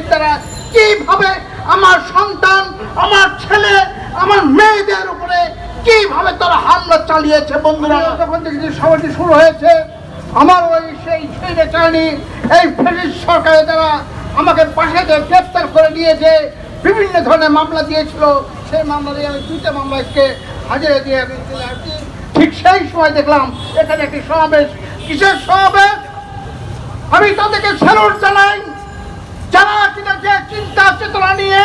বাহিনীর দ্বারা কীভাবে আমার সন্তান, আমার ছেলে, আমার মেয়েদের উপরে কীভাবে তারা হামলা চালিয়েছে বন্ধুরা? তখন থেকে যে সমাজটি শুরু হয়েছে, আমার ওই সেই ছেলে চাইনি এই ব্রিটিশ সরকারের দ্বারা আমাকে পাশাতে গ্রেপ্তার করে নিয়েছে, বিভিন্ন ধরনের মামলা দিয়েছিল। সেই মামলা দিয়ে আমি দুইটা মামলাকে হাজিরা দিয়ে আমি চলে ঠিক সেই সময় দেখলাম এখানে একটি সমাবেশ। কিসের সমাবেশ? আমি তাদেরকে স্যালুট জানাই যারা কিনা যে চিন্তা চেতনা নিয়ে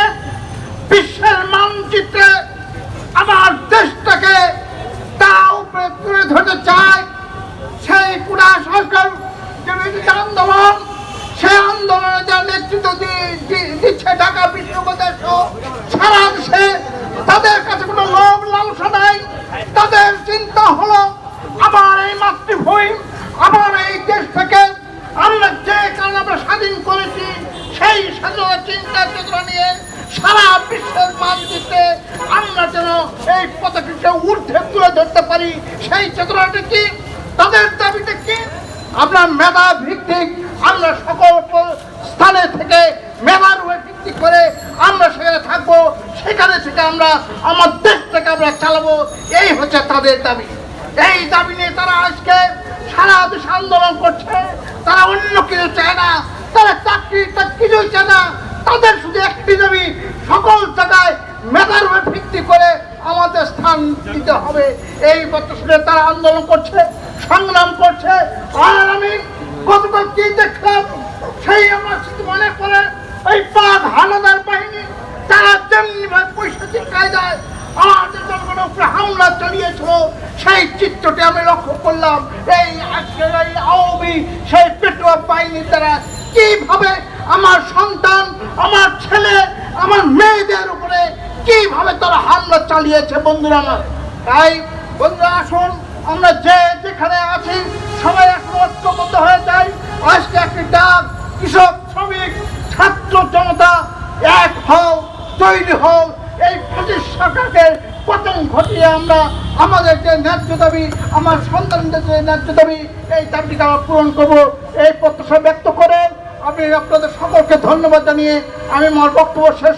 বিশ্বের মানচিত্রে আমার দেশটাকে তা উপরে তুলে ধরতে চায় সেই কুড়া সরকার যে বিরোধী আন্দোলন সেই আন্দোলনে যারা নেতৃত্ব দি- দি- দিচ্ছে ঢাকা বিশ্ববিদ্যালয় সারা দেশে তাদের কাছে কোনো লোভ লালসা নাই। তাদের চিন্তা হলো আমার এই মাতৃভূমি আমার এই দেশ থেকে আমরা যে কারণে আমরা স্বাধীন করেছি, সেই স্বাধীনতা চিন্তা চেতনা নিয়ে সারা বিশ্বের মানচিত্রে আমরা যেন এই পতাকাকে ঊর্ধ্বে তুলে ধরতে পারি, সেই চেতনাটা কি? তাদের দাবিটা কি? আমরা মেধা ভিত্তিক আমরা সকল প- স্থানে থেকে মেধার উপর ভিত্তি করে আমরা সেখানে থাকব সেখানে থেকে আমরা, আমার দেশটাকে আমরা চালাবো। এই হচ্ছে তাদের দাবি। এই দাবি নিয়ে তারা আজকে সারা দেশে আন্দোলন করছে। তারা অন্য কিছু চায় না। তারা চাকরি টাকরি কিছুই চায় না। তাদের শুধু একটি দাবি, সকল জায়গায় মেধার উপর ভিত্তি করে আমাদের স্থান দিতে হবে। এই শুনে তারা আন্দোলন করছে, সংগ্রাম করছে। আর আমি গতকাল কি দেখলাম? সেই আমার মনে করে, এই পাক হানাদার হামলা চালিয়েছিল সেই চিত্রটি আমি লক্ষ্য করলাম। এই আজকের এই আওয়ামী, সেই পেট্রোল বাহিনীর দ্বারা কীভাবে আমার সন্তান, আমার ছেলে, আমার মেয়েদের উপরে কীভাবে তারা হামলা চালিয়েছে বন্ধুরা আমার? তাই বন্ধুরা আসুন, আমরা যে যেখানে আছি, সবাই এখন ঐক্যবদ্ধ হয়ে যাই। আজকে একটি ডাক, কৃষক, শ্রমিক, ছাত্র জনতা এক হও, তৈরি হও। এই সরকারকে পতন ঘটিয়ে আমরা আমাদের যে ন্যায্য দাবি, আমার সন্তানদের যে ন্যায্য দাবি, এই দাবিটা আমরা পূরণ করব। এই প্রত্যাশা ব্যক্ত করে আমি আপনাদের সকলকে ধন্যবাদ জানিয়ে আমি আমার বক্তব্য শেষ